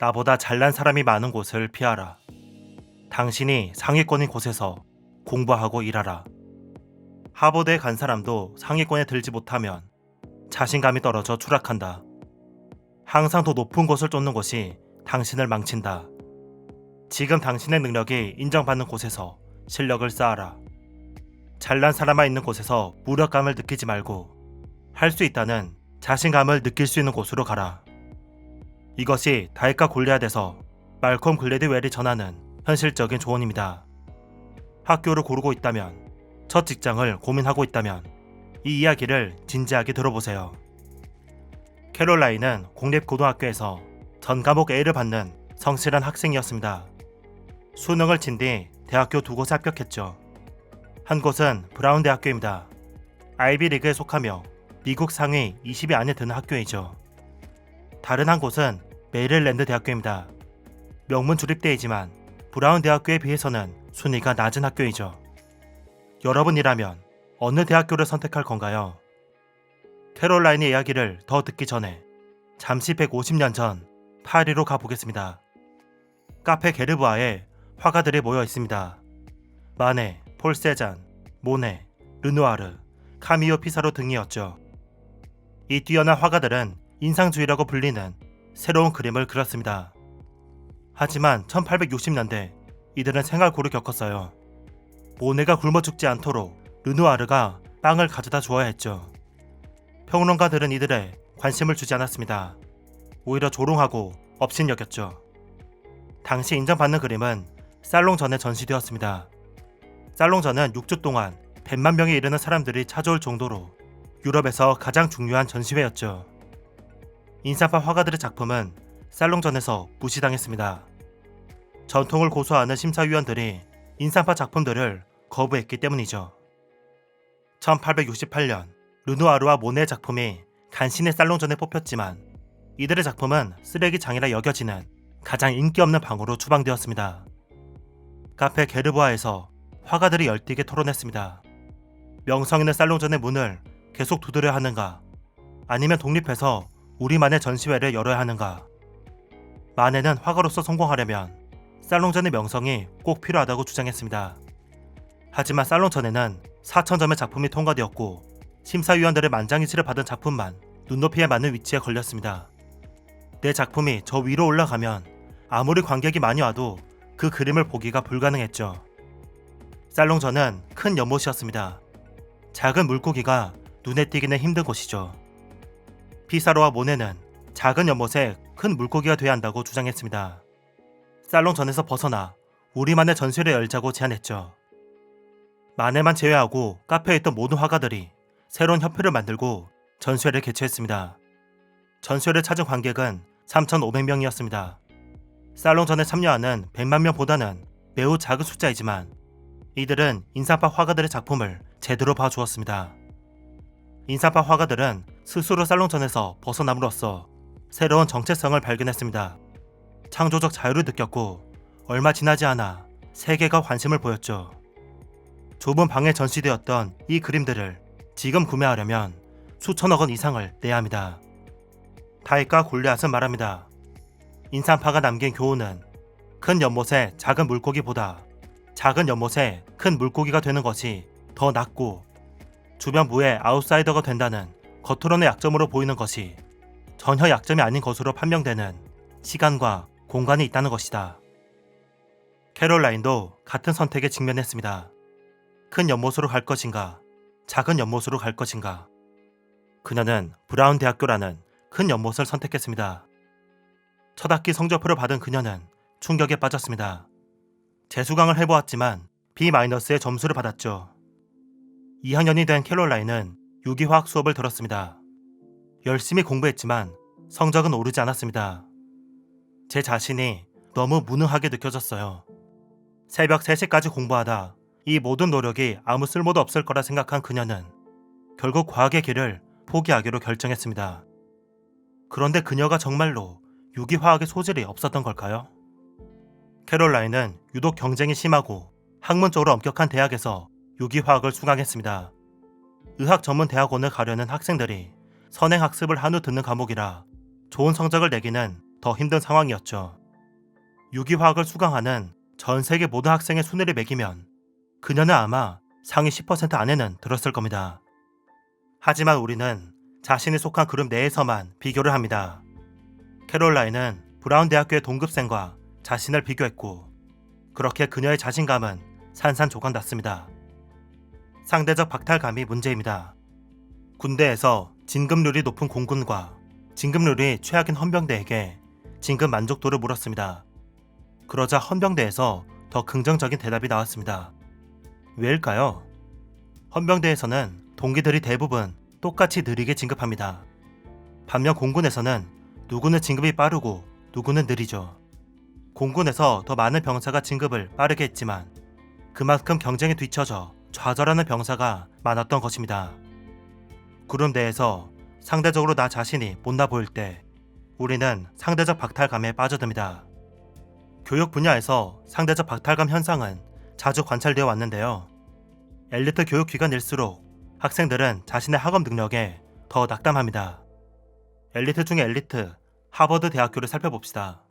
나보다 잘난 사람이 많은 곳을 피하라. 당신이 상위권인 곳에서 공부하고 일하라. 하버드에 간 사람도 상위권에 들지 못하면 자신감이 떨어져 추락한다. 항상 더 높은 곳을 쫓는 것이 당신을 망친다. 지금 당신의 능력이 인정받는 곳에서 실력을 쌓아라. 잘난 사람만 있는 곳에서 무력감을 느끼지 말고 할 수 있다는 자신감을 느낄 수 있는 곳으로 가라. 이것이 다이카 골리앗에서 말콤 글래디 웰이 전하는 현실적인 조언입니다. 학교를 고르고 있다면, 첫 직장을 고민하고 있다면 이 이야기를 진지하게 들어보세요. 캐롤라인은 공립고등학교에서 전 과목 A를 받는 성실한 학생이었습니다. 수능을 친 뒤 대학교 두 곳에 합격했죠. 한 곳은 브라운 대학교입니다. 아이비리그에 속하며 미국 상위 20위 안에 드는 학교이죠. 다른 한 곳은 메릴랜드 대학교입니다. 명문 주립대이지만 브라운 대학교에 비해서는 순위가 낮은 학교이죠. 여러분이라면 어느 대학교를 선택할 건가요? 캐롤라인의 이야기를 더 듣기 전에 잠시 150년 전 파리로 가보겠습니다. 카페 게르브아에 화가들이 모여 있습니다. 마네, 폴 세잔, 모네, 르누아르, 카미오 피사로 등이었죠. 이 뛰어난 화가들은 인상주의라고 불리는 새로운 그림을 그렸습니다. 하지만 1860년대 이들은 생활고를 겪었어요. 모네가 굶어 죽지 않도록 르누아르가 빵을 가져다 주어야 했죠. 평론가들은 이들에 관심을 주지 않았습니다. 오히려 조롱하고 업신여겼죠. 당시 인정받는 그림은 살롱전에 전시되었습니다. 살롱전은 6주 동안 100만 명에 이르는 사람들이 찾아올 정도로 유럽에서 가장 중요한 전시회였죠. 인사파 화가들의 작품은 살롱전에서 무시당했습니다. 전통을 고수하는 심사위원들이 인상파 작품들을 거부했기 때문이죠. 1868년 르누아르와 모네의 작품이 간신히 살롱전에 뽑혔지만 이들의 작품은 쓰레기장이라 여겨지는 가장 인기 없는 방으로 추방되었습니다. 카페 게르보아에서 화가들이 열띠게 토론했습니다. 명성 있는 살롱전의 문을 계속 두드려 하는가 아니면 독립해서 우리만의 전시회를 열어야 하는가 마네는 화가로서 성공하려면 살롱전의 명성이 꼭 필요하다고 주장했습니다. 하지만 살롱전에는 4천점의 작품이 통과되었고 심사위원들의 만장일치를 받은 작품만 눈높이에 맞는 위치에 걸렸습니다. 내 작품이 저 위로 올라가면 아무리 관객이 많이 와도 그 그림을 보기가 불가능했죠. 살롱전은 큰 연못이었습니다. 작은 물고기가 눈에 띄기는 힘든 곳이죠. 피사로와 모네는 작은 연못에 큰 물고기가 돼야 한다고 주장했습니다. 살롱전에서 벗어나 우리만의 전시를 열자고 제안했죠. 마네만 제외하고 카페에 있던 모든 화가들이 새로운 협회를 만들고 전시회를 개최했습니다. 전시회를 찾은 관객은 3,500명이었습니다. 살롱전에 참여하는 100만 명보다는 매우 작은 숫자이지만 이들은 인사파 화가들의 작품을 제대로 봐주었습니다. 인사파 화가들은 스스로 살롱전에서 벗어남으로써 새로운 정체성을 발견했습니다. 창조적 자유를 느꼈고 얼마 지나지 않아 세계가 관심을 보였죠. 좁은 방에 전시되었던 이 그림들을 지금 구매하려면 수천억 원 이상을 내야 합니다. 다이카 골리앗은 말합니다. 인산파가 남긴 교훈은 큰 연못에 작은 물고기보다 작은 연못에 큰 물고기가 되는 것이 더 낫고 주변부의 아웃사이더가 된다는 겉으로는 약점으로 보이는 것이 전혀 약점이 아닌 것으로 판명되는 시간과 공간이 있다는 것이다. 캐롤라인도 같은 선택에 직면했습니다. 큰 연못으로 갈 것인가, 작은 연못으로 갈 것인가. 그녀는 브라운 대학교라는 큰 연못을 선택했습니다. 첫 학기 성적표를 받은 그녀는 충격에 빠졌습니다. 재수강을 해보았지만 B-의 점수를 받았죠. 2학년이 된 캐롤라인은 유기화학 수업을 들었습니다. 열심히 공부했지만 성적은 오르지 않았습니다. 제 자신이 너무 무능하게 느껴졌어요. 새벽 3시까지 공부하다 이 모든 노력이 아무 쓸모도 없을 거라 생각한 그녀는 결국 과학의 길을 포기하기로 결정했습니다. 그런데 그녀가 정말로 유기화학의 소질이 없었던 걸까요? 캐롤라인은 유독 경쟁이 심하고 학문적으로 엄격한 대학에서 유기화학을 수강했습니다. 의학 전문 대학원을 가려는 학생들이 선행 학습을 한 후 듣는 과목이라 좋은 성적을 내기는 더 힘든 상황이었죠. 유기화학을 수강하는 전 세계 모든 학생의 순위를 매기면 그녀는 아마 상위 10% 안에는 들었을 겁니다. 하지만 우리는 자신이 속한 그룹 내에서만 비교를 합니다. 캐롤라인은 브라운 대학교의 동급생과 자신을 비교했고 그렇게 그녀의 자신감은 산산조각 났습니다. 상대적 박탈감이 문제입니다. 군대에서 진급률이 높은 공군과 진급률이 최악인 헌병대에게 진급 만족도를 물었습니다. 그러자 헌병대에서 더 긍정적인 대답이 나왔습니다. 왜일까요? 헌병대에서는 동기들이 대부분 똑같이 느리게 진급합니다. 반면 공군에서는 누구는 진급이 빠르고 누구는 느리죠. 공군에서 더 많은 병사가 진급을 빠르게 했지만 그만큼 경쟁에 뒤처져 좌절하는 병사가 많았던 것입니다. 그룹 내에서 상대적으로 나 자신이 못나 보일 때 우리는 상대적 박탈감에 빠져듭니다. 교육 분야에서 상대적 박탈감 현상은 자주 관찰되어 왔는데요. 엘리트 교육 기관일수록 학생들은 자신의 학업 능력에 더 낙담합니다. 엘리트 중의 엘리트, 하버드 대학교를 살펴봅시다.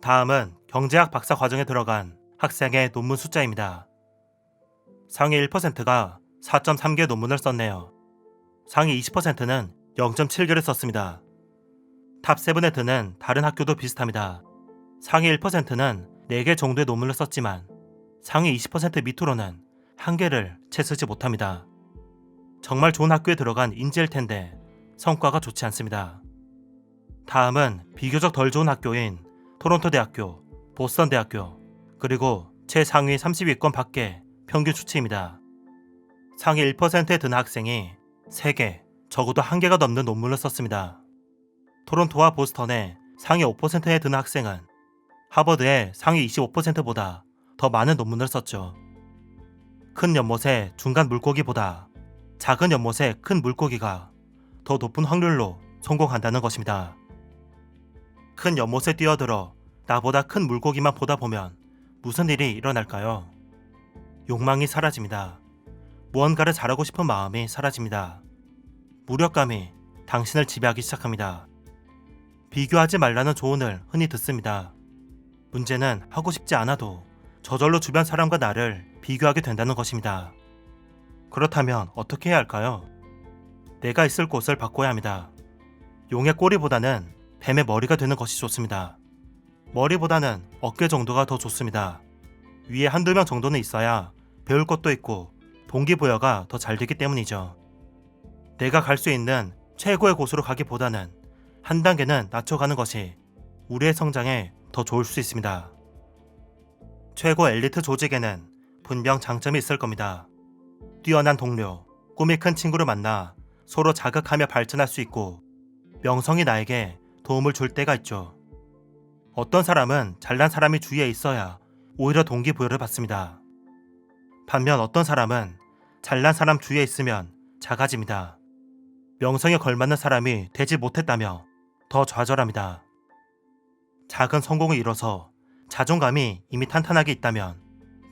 다음은 경제학 박사 과정에 들어간 학생의 논문 숫자입니다. 상위 1%가 4.3개 논문을 썼네요. 상위 20%는 0.7개를 썼습니다. 탑7에 드는 다른 학교도 비슷합니다. 상위 1%는 4개 정도의 논문을 썼지만 상위 20% 밑으로는 한 개를 채 쓰지 못합니다. 정말 좋은 학교에 들어간 인재일 텐데 성과가 좋지 않습니다. 다음은 비교적 덜 좋은 학교인 토론토 대학교, 보스턴 대학교, 그리고 최상위 30위권 밖의 평균 수치입니다. 상위 1%에 드는 학생이 3개, 적어도 1개가 넘는 논문을 썼습니다. 토론토와 보스턴의 상위 5%에 드는 학생은 하버드의 상위 25%보다 더 많은 논문을 썼죠. 큰 연못의 중간 물고기보다 작은 연못의 큰 물고기가 더 높은 확률로 성공한다는 것입니다. 큰 연못에 뛰어들어 나보다 큰 물고기만 보다 보면 무슨 일이 일어날까요? 욕망이 사라집니다. 무언가를 잘하고 싶은 마음이 사라집니다. 무력감이 당신을 지배하기 시작합니다. 비교하지 말라는 조언을 흔히 듣습니다. 문제는 하고 싶지 않아도 저절로 주변 사람과 나를 비교하게 된다는 것입니다. 그렇다면 어떻게 해야 할까요? 내가 있을 곳을 바꿔야 합니다. 용의 꼬리보다는 뱀의 머리가 되는 것이 좋습니다. 머리보다는 어깨 정도가 더 좋습니다. 위에 한두 명 정도는 있어야 배울 것도 있고 동기부여가 더 잘 되기 때문이죠. 내가 갈 수 있는 최고의 곳으로 가기보다는 한 단계는 낮춰가는 것이 우리의 성장에 더 좋을 수 있습니다. 최고 엘리트 조직에는 분명 장점이 있을 겁니다. 뛰어난 동료, 꿈이 큰 친구를 만나 서로 자극하며 발전할 수 있고 명성이 나에게 도움을 줄 때가 있죠. 어떤 사람은 잘난 사람이 주위에 있어야 오히려 동기부여를 받습니다. 반면 어떤 사람은 잘난 사람 주위에 있으면 작아집니다. 명성에 걸맞는 사람이 되지 못했다며 더 좌절합니다. 작은 성공을 이뤄서 자존감이 이미 탄탄하게 있다면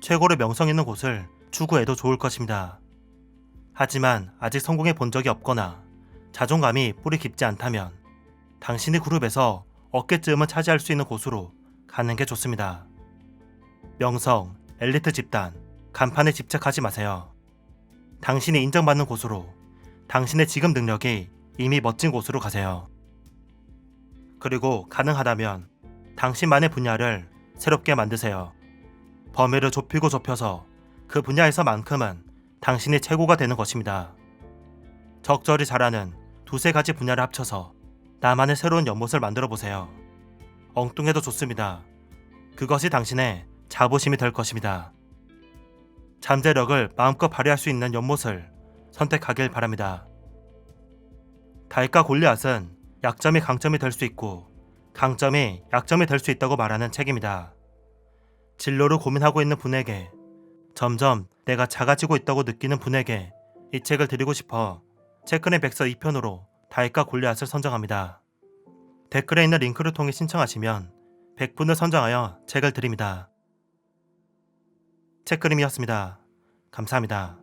최고로 명성 있는 곳을 추구해도 좋을 것입니다. 하지만 아직 성공해 본 적이 없거나 자존감이 뿌리 깊지 않다면 당신의 그룹에서 어깨쯤은 차지할 수 있는 곳으로 가는 게 좋습니다. 명성, 엘리트 집단, 간판에 집착하지 마세요. 당신이 인정받는 곳으로 당신의 지금 능력이 이미 멋진 곳으로 가세요. 그리고 가능하다면 당신만의 분야를 새롭게 만드세요. 범위를 좁히고 좁혀서 그 분야에서만큼은 당신이 최고가 되는 것입니다. 적절히 잘하는 두세 가지 분야를 합쳐서 나만의 새로운 연못을 만들어 보세요. 엉뚱해도 좋습니다. 그것이 당신의 자부심이 될 것입니다. 잠재력을 마음껏 발휘할 수 있는 연못을 선택하길 바랍니다. 달과 골리앗은 약점이 강점이 될 수 있고 강점이 약점이 될 수 있다고 말하는 책입니다. 진로를 고민하고 있는 분에게 점점 내가 작아지고 있다고 느끼는 분에게 이 책을 드리고 싶어 체크의 백서 2편으로 달과 골리앗을 선정합니다. 댓글에 있는 링크를 통해 신청하시면 100분을 선정하여 책을 드립니다. 책그림이었습니다. 감사합니다.